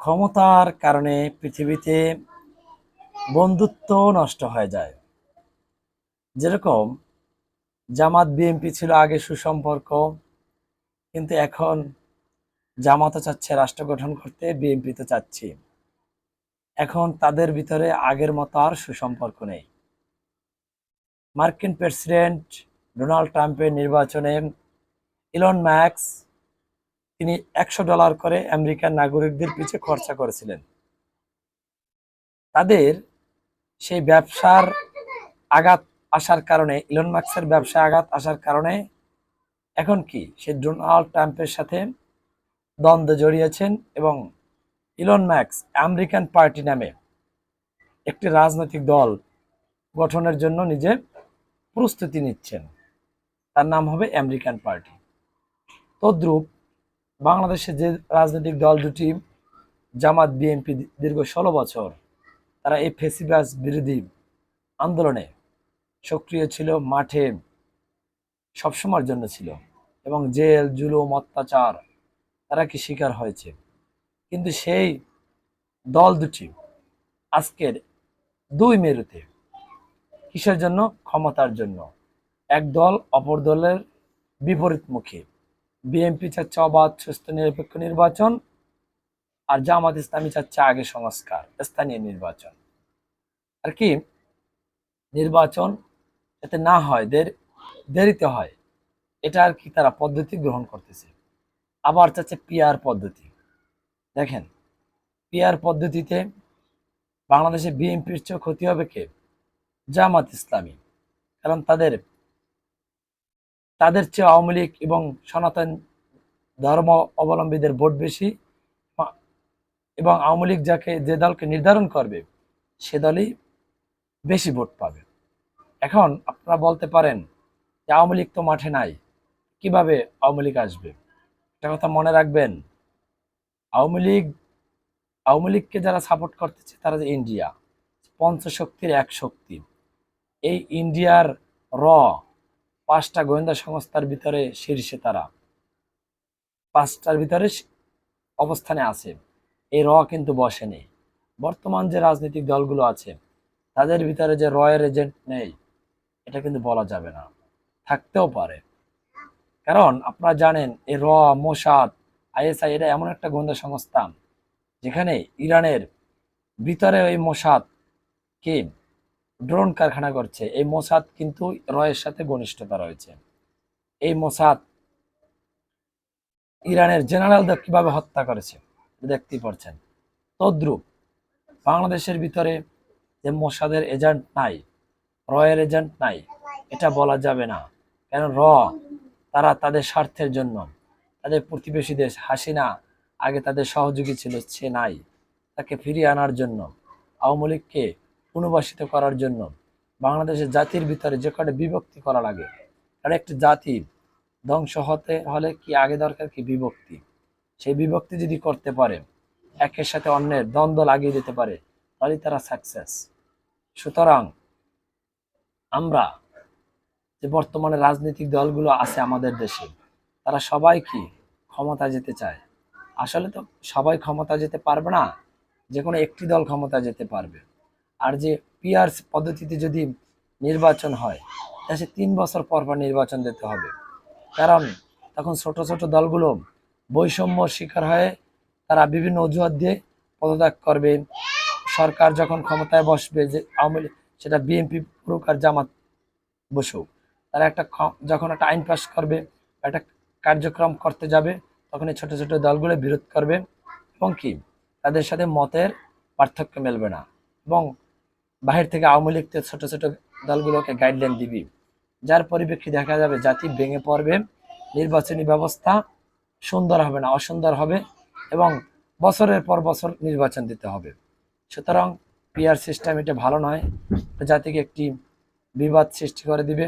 ক্ষমতার কারণে পৃথিবীতে বন্ধুত্ব নষ্ট হয়ে যায়। যেরকম জামাত, বিএনপি ছিল আগে সুসম্পর্ক, কিন্তু এখন জামাতও চাচ্ছে রাষ্ট্র গঠন করতে, বিএনপি তো চাচ্ছি। এখন তাদের ভিতরে আগের মতো আর সুসম্পর্ক নেই। মার্কিন প্রেসিডেন্ট ডোনাল্ড ট্রাম্পের নির্বাচনে ইলন ম্যাক্স তিনি একশো ডলার করে আমেরিকান নাগরিকদের পিছে খরচা করেছিলেন। তাদের সেই ব্যবসার আঘাত আসার কারণে, ইলন মার্কসের ব্যবসায় আঘাত আসার কারণে এখন কি সে ডোনাল্ড ট্রাম্পের সাথে দ্বন্দ্বে জড়িয়েছেন এবং ইলন ম্যাক্স আমেরিকান পার্টি নামে একটি রাজনৈতিক দল গঠনের জন্য নিজে প্রস্তুতি নিচ্ছেন। তার নাম হবে আমেরিকান পার্টি। তদ্রূপ বাংলাদেশে যে রাজনৈতিক দল দুটি, জামাত, বিএনপি দীর্ঘ ষোলো বছর তারা এই ফেসিবাস বিরোধী আন্দোলনে সক্রিয় ছিল, মাঠে সবসময়ের জন্য ছিল এবং জেল, জুলুম, অত্যাচার তারা কি শিকার হয়েছে? কিন্তু সেই দল দুটি আজকের দুই মেরুতে কিসের জন্য? ক্ষমতার জন্য। এক দল অপর দলের বিপরীতমুখী। বিএনপি চাচ্ছে অবাধ, সুস্থ, নিরপেক্ষ নির্বাচন। আর জামাত ইসলামী চাচ্ছে আগে সংস্কার, স্থানীয় নির্বাচন। আর কি? নির্বাচন যাতে না হয়, দের, দেরিতে হয়, এটা আর কি তারা পদ্ধতি গ্রহণ করতেছে। আবার চাচ্ছে পিয়ার পদ্ধতি। দেখেন পিয়ার পদ্ধতিতে বাংলাদেশে বিএনপির চেয়ে ক্ষতি হবে কে? জামাত ইসলামী। কারণ তাদের তাদের চেয়ে আওয়ামী লীগ এবং সনাতন ধর্ম অবলম্বীদের ভোট বেশি। এবং আওয়ামী লীগ যাকে, যে দলকে নির্ধারণ করবে, সে দলই বেশি ভোট পাবে। এখন আপনারা বলতে পারেন যে আওয়ামী লীগ তো মাঠে নাই, কীভাবে আওয়ামী লীগ আসবে? একটা কথা মনে রাখবেন, আওয়ামী লীগ, আওয়ামী লীগকে যারা সাপোর্ট করতেছে, তারা যে ইন্ডিয়া পঞ্চশক্তির এক শক্তি। এই ইন্ডিয়ার র পাঁচটা গোয়েন্দা সংস্থার ভিতরে শীর্ষে তারা। পাঁচটার ভিতরে অবস্থানে আছে। এই র কিন্তু বসেনি। বর্তমান যে রাজনৈতিক দলগুলো আছে, তাদের ভিতরে যে রয়ের এজেন্ট নেই, এটা কিন্তু বলা যাবে না। থাকতেও পারে। কারণ আপনারা জানেন এই র, মোসাদ, আইএসআই এটা এমন একটা গোয়েন্দা সংস্থা, যেখানে ইরানের ভিতরে ওই মোসাদ কে ড্রোন কারখানা করছে, এই মোসাদ কিন্তু রয়ের সাথে ঘনিষ্ঠতা রয়েছে। এই মোসাদ ইরানের জেনারেলদের কীভাবে হত্যা করেছে, দেখতেই পারছেন তদ্রুপ বাংলাদেশের ভিতরে যে মোসাদের এজেন্ট নাই, রয়ের এজেন্ট নাই, এটা বলা যাবে না। কেন র, তারা তাদের স্বার্থের জন্য, তাদের প্রতিবেশী দেশ হাসিনা, আগে তাদের সহযোগী ছিল, সে নাই। তাকে ফিরিয়ে আনার জন্য আওয়ামী লীগকে পুনর্বাসিত করার জন্য বাংলাদেশের জাতির ভিতরে যে কটা বিভক্তি করা লাগে কারণ একটি জাতি ধ্বংস হতে হলে কি আগে দরকার কি বিভক্তি? সেই বিভক্তি যদি করতে পারে, একের সাথে অন্যের দ্বন্দ্ব লাগিয়ে দিতে পারে তাহলে তারা সাকসেস সুতরাং আমরা যে বর্তমানে রাজনৈতিক দলগুলো আছে আমাদের দেশে, তারা সবাই কি ক্ষমতা যেতে চায়? আসলে তো সবাই ক্ষমতা যেতে পারবে না যে কোনো একটি দল ক্ষমতা যেতে পারবে। আর যে পিআর পদ্ধতিতে যদি নির্বাচন হয়, তাহলে তিন বছর পর পর নির্বাচন দিতে হবে। কারণ তখন ছোট ছোট দলগুলো বৈষম্য শিকার হয়ে তারা বিভিন্ন অজুহাত দিয়ে পদত্যাগ করবে। সরকার যখন ক্ষমতায় বসবে যে আওয়ামী সেটা বিএনপি পুরুক আর জামাত বসুক। তারা একটা যখন একটা আইন পাস করবে, একটা কার্যক্রম করতে যাবে, তখন এই ছোট ছোট দলগুলো বিরোধ করবে। এবং কি? তাদের সাথে মতের পার্থক্য মেলবে না। এবং বাহির থেকে আওয়ামী লীগকে ছোট ছোট দলগুলোকে গাইডলাইন দিবি। যার পরিপ্রেক্ষিতে দেখা যাবে জাতি ভেঙে পড়বে, নির্বাচনী ব্যবস্থা সুন্দর হবে না অসুন্দর হবে এবং বছরের পর বছর নির্বাচন দিতে হবে। সুতরাং পিআর সিস্টেম এটা ভালো নয়। জাতিকে একটি বিবাদ সৃষ্টি করে দিবে।